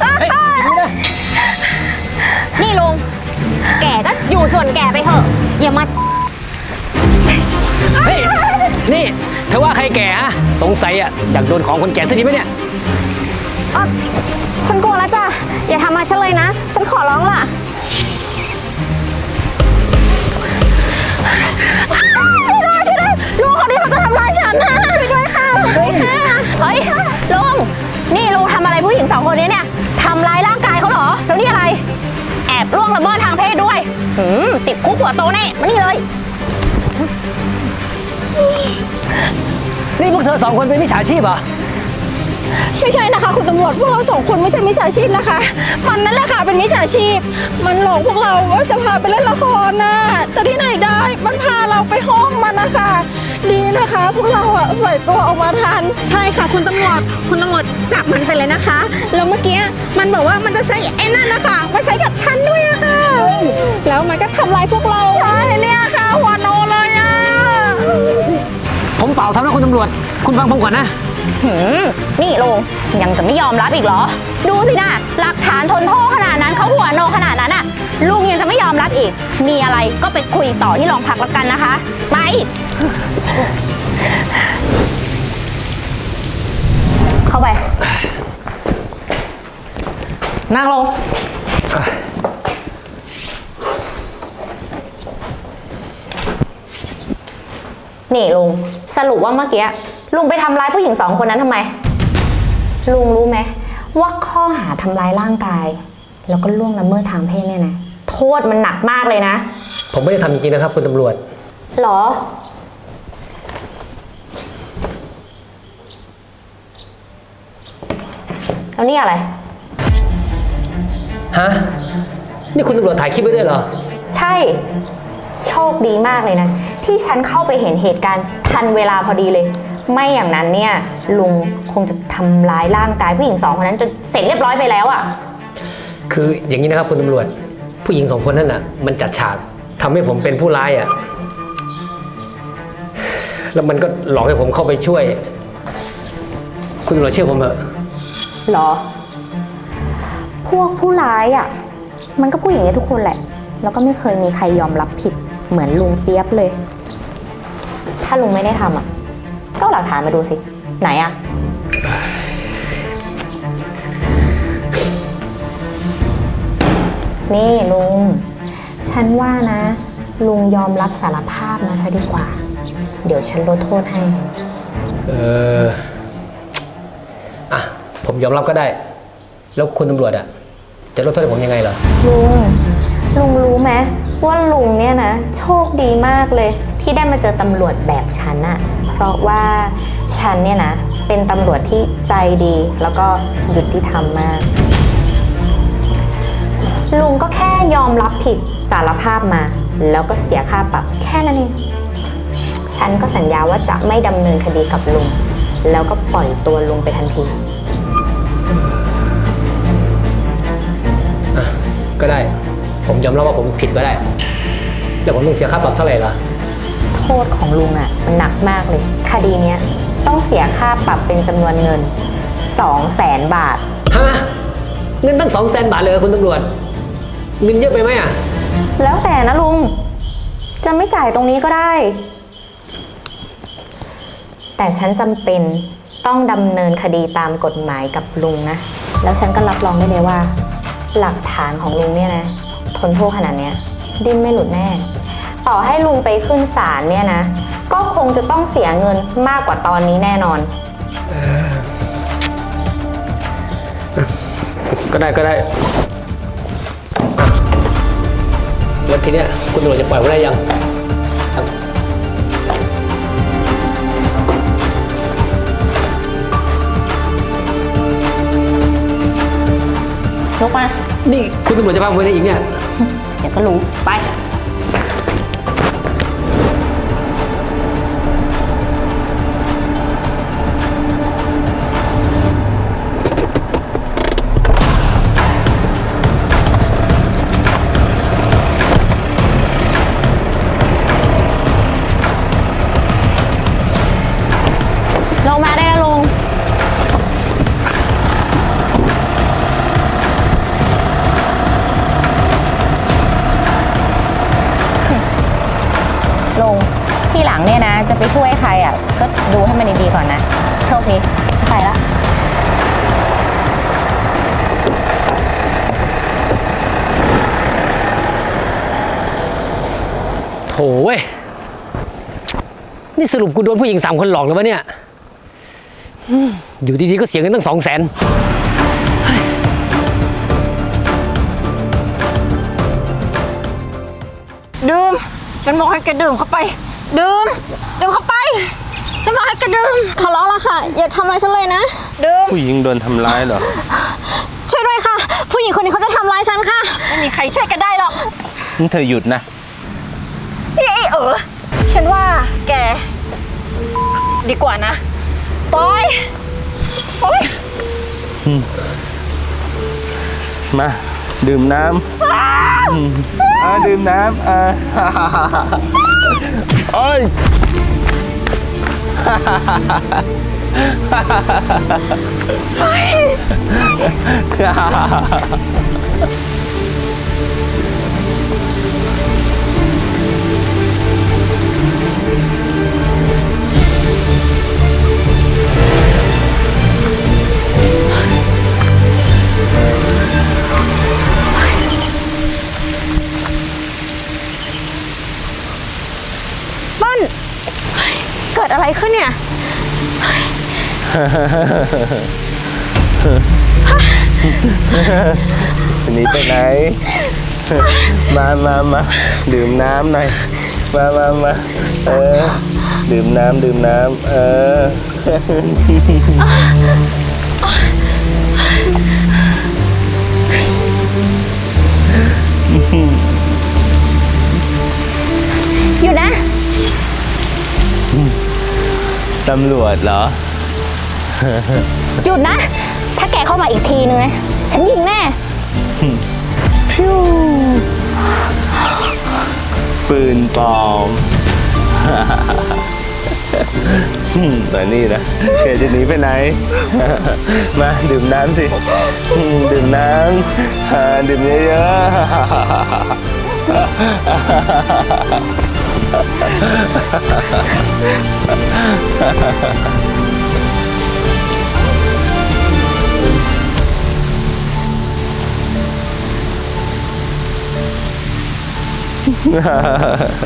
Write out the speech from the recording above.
ทีดีไหมเฮ้ยนี่นะนี่ลุง แก่ก็อยู่ส่วนแก่ไปเถอะ อย่ามา เฮ้ย นี่เธอว่าใครแก่ฮะ สงสัยอะอยากโดนของคนแก่ซะดีไหมเนี่ยอะฉันกลัวแล้วจ้ะ อย่าทำมาฉันเลยนะ ฉันขอร้องล่ะ ช่วยด้วยช่วยด้วยลุงคนนี้เขาจะทำร้ายฉันนะช่วยด้วยค่ะช่วยค่ะ เฮ้ยลุงนี่ลุงทำอะไรผู้หญิงสองคนนี้เนี่ยทำร้ายร่างกายเขาเหรอ แล้วนี่อะไร แอบล่วงละเมิดทางเพศด้วยหืมติดคุกหัวโตแน่ มานี่เลย นี่พวกเธอสองคนเป็นมิจฉาชีพเหรอ ไม่ใช่นะคะ คุณตำรวจพวกเราสองคนไม่ใช่มิจฉาชีพนะคะ มันนั่นแหละค่ะเป็นมิจฉาชีพ มันหลอกพวกเราว่าจะพาไปเล่นละครนะแต่ที่ไหนได้มันพาเราไปห้องมันนะคะดีนะคะ พวกเราอะไหวตัวออกมาทัน ใช่ค่ะ คุณตำรวจคุณตำรวจจับมันไปเลยนะคะแล้วเมื่อกี้มันบอกว่ามันจะใช้ไอ้นั่นนะคะมาใช้กับฉันด้วยอะค่ะแล้วมันก็ทำลายพวกเราใช่เนี่ยค่ะหัวโนเลยอะผมเปล่าทำนะคุณตำรวจ คุณฟังผมก่อนนะ หืมนี่ลุงยังจะไม่ยอมรับอีกเหรอ ดูสินะหลักฐานทนโทษขนาดนั้นเขาหัวโนขนาดนั้นอะลุงยังจะไม่ยอมรับอีก มีอะไรก็ไปคุยต่อที่โรงพักแล้วกันนะคะ ไปเข้าไป นั่งลง นี่ลุงสรุปว่าเมื่อกี้ ลุงไปทำร้ายผู้หญิงสองคนนั้นทำไม ลุงรู้ไหมว่าข้อหาทำร้ายร่างกาย แล้วก็ล่วงละเมิดทางเพศเนี่ยนะโทษมันหนักมากเลยนะ ผมไม่ได้ทำจริงๆนะครับ คุณตำรวจ หรอ แล้วนี่อะไร ฮะ นี่คุณตำรวจถ่ายคลิปไว้ด้วยเหรอ ใช่ โชคดีมากเลยนะ ที่ฉันเข้าไปเห็นเหตุการณ์ทันเวลาพอดีเลย ไม่อย่างนั้นเนี่ยลุงคงจะทำร้ายร่างกายผู้หญิงสองคนนั้นจนเสร็จเรียบร้อยไปแล้วอะ่ะ คืออย่างนี้นะครับคุณตำรวจ ผู้หญิงสองคนนั่นน่ะ มันจัดฉากทำให้ผมเป็นผู้ร้ายอะ แล้วมันก็หลอกให้ผมเข้าไปช่วย คุณตำรวจเชื่อผมเถอะหรอ พวกผู้ร้ายอะ่ะ มันก็ผู้หญิงเนี่ยทุกคนแหละ แล้วก็ไม่เคยมีใครยอมรับผิดเหมือนลุงเปียบเลย ถ้าลุงไม่ได้ทำอะ ก็เอาหลักฐานมาดูสิ ไหนอะนี่ลุง ฉันว่านะ ลุงยอมรับสารภาพมาซะดีกว่า เดี๋ยวฉันลดโทษให้ เอออะ ผมยอมรับก็ได้ แล้วคุณตำรวจอะ จะลดโทษให้ผมยังไงเหรอ ลุง ลุงรู้ไหมว่าลุงเนี่ยนะ โชคดีมากเลย ที่ได้มาเจอตำรวจแบบฉันอะเพราะว่าฉันเนี่ยนะ เป็นตำรวจที่ใจดี แล้วก็ยุติธรรมมาก ลุงก็แค่ยอมรับผิดสารภาพมา แล้วก็เสียค่าปรับแค่นั้นเอง ฉันก็สัญญาว่าจะไม่ดำเนินคดีกับลุง แล้วก็ปล่อยตัวลุงไปทันที ก็ได้ ผมยอมรับว่าผมผิดก็ได้ แล้วผมต้องเสียค่าปรับเท่าไหร่ล่ะ โทษของลุงอะ่ะมันหนักมากเลย คดีเนี้ยต้องเสียค่าปรับเป็นจำนวนเงิน 2 0 0แสนบาท ฮะเงินตั้งสองแสนบาทเลยเหรอคุณตำรวจ เงินเยอะไปไหมอะ แล้วแต่นะลุง จะไม่จ่ายตรงนี้ก็ได้ แต่ฉันจำเป็นต้องดำเนินคดีตามกฎหมายกับลุงนะ แล้วฉันก็รับรองได้เลยว่า หลักฐานของลุงเนี่ยนะ ทนโทษขนาดเนี้ย ดิ้นไม่หลุดแน่ ต่อให้ลุงไปขึ้นศาลเนี่ยนะ ก็คงจะต้องเสียเงินมากกว่าตอนนี้แน่นอน ก็ได้ก็ได้อะแล้วทีเนี้ยคุณตำรวจจะปล่อยผมได้ยังครับลุกมา นี่คุณตำรวจจะพาผมไปไหนอีกเนี่ย เดี๋ยวก็รู้ ไป เว้ย นี่สรุปกูโดนผู้หญิงสามคนหลอกแล้ววะเนี่ยอืมอยู่ดีๆก็เสียเงินตั้งสองแสน ดื่ม ฉันบอกให้แกดื่มเข้าไป ดื่ม ดื่มเข้าไป ฉันบอกให้แกดื่ม ขอร้องละค่ะ อย่าทำอะไรฉันเลยนะ ดื่ม ผู้หญิงโดนทำร้ายเหรอ ช่วยด้วยค่ะ ผู้หญิงคนนี้เขาจะทำร้ายฉันค่ะ ไม่มีใครช่วยแกได้หรอกนี่เธอหยุดนะ เอ้ยเออฉันว่าแก ดีกว่านะปอยโอ๊ยมา ดื่มน้ำอืมอ่าดื่มน้ำอ่า โอ้ยเเนี่ยหนีไปไหน มามามาดื่มน้ำหน่อย มามามาเออ ดื่มน้ำดื่มน้ำเออำรวจเหรอ หยุดนะ ถ้าแกเข้ามาอีกทีนึงนะ ฉันยิงแน่พิวปืนปลอมแต่นี่นะแกจะหนีไปไหน มาดื่มน้ำสิอืมดื่มน้ำอ่าดื่มเยอะๆ Ha ha ha ha.